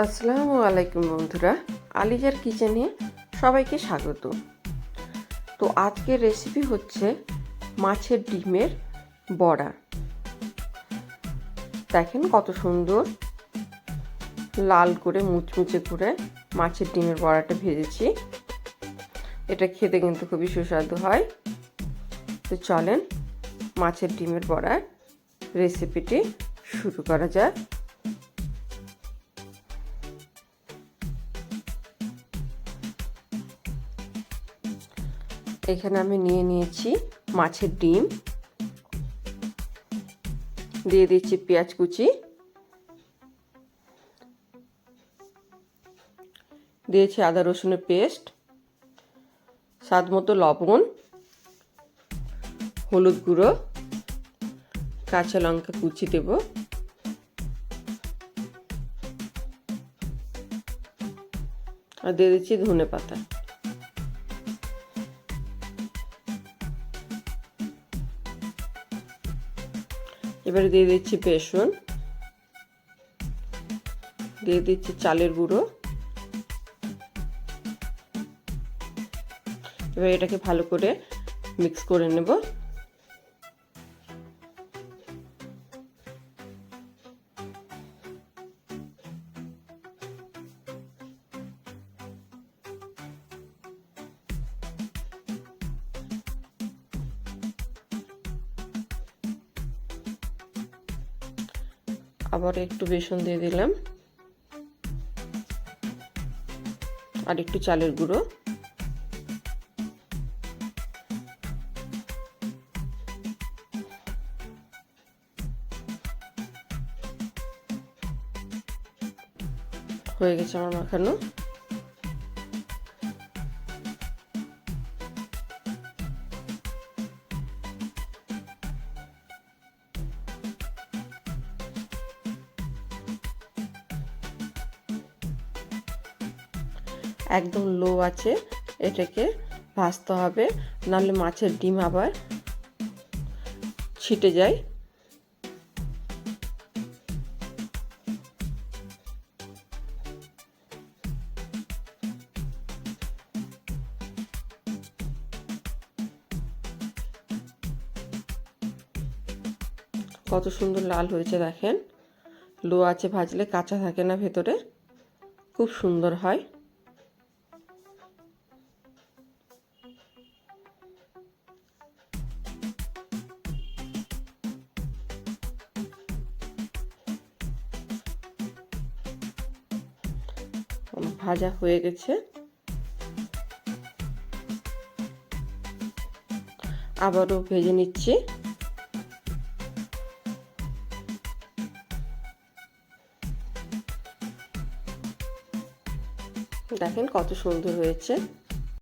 আসসালামু আলাইকুম বন্ধুরা, আলিজার কিচেনে সবাইকে স্বাগত। তো আজকের রেসিপি হচ্ছে মাছের ডিমের বড়া। দেখেন কত সুন্দর, লাল করে মুচমুচে করে মাছের ডিমের বড়াটা ভেজেছি। এটা খেতে কিন্তু খুবই সুস্বাদু হয়। তো চলেন মাছের ডিমের বড়ার রেসিপিটি শুরু করা যাক। এখানে আমি নিয়ে নিয়েছি মাছের ডিম। দিয়ে দিচ্ছি পেঁয়াজ কুচি। দিয়েছি আদা রসুনের পেস্ট, স্বাদ মতো লবণ, হলুদ গুঁড়ো, কাঁচা লঙ্কা কুচি দেব। আর দিয়ে দিচ্ছি ধনে পাতা এবারে দিয়ে দিচ্ছি বেসন। দিয়ে দিচ্ছি চালের গুঁড়ো। এবার এটাকে ভালো করে মিক্স করে নেব। আবার একটু বেসন দিয়ে দিলাম। আর একটু চালের গুঁড়ো। হয়ে গেছে আমার মাখানো। একদম লো আছে, এটাকে ভাজতে হবে। নাহলে মাছের ডিম আবার ছিটে যায়। কত সুন্দর লাল হয়েছে দেখেন। লো আছে ভাজলে কাঁচা থাকে না ভেতরে। খুব সুন্দর হয়। ভাজা হয়ে গেছে। আবারও ভেজে নিচ্ছি। দেখেন কত সুন্দর হয়েছে।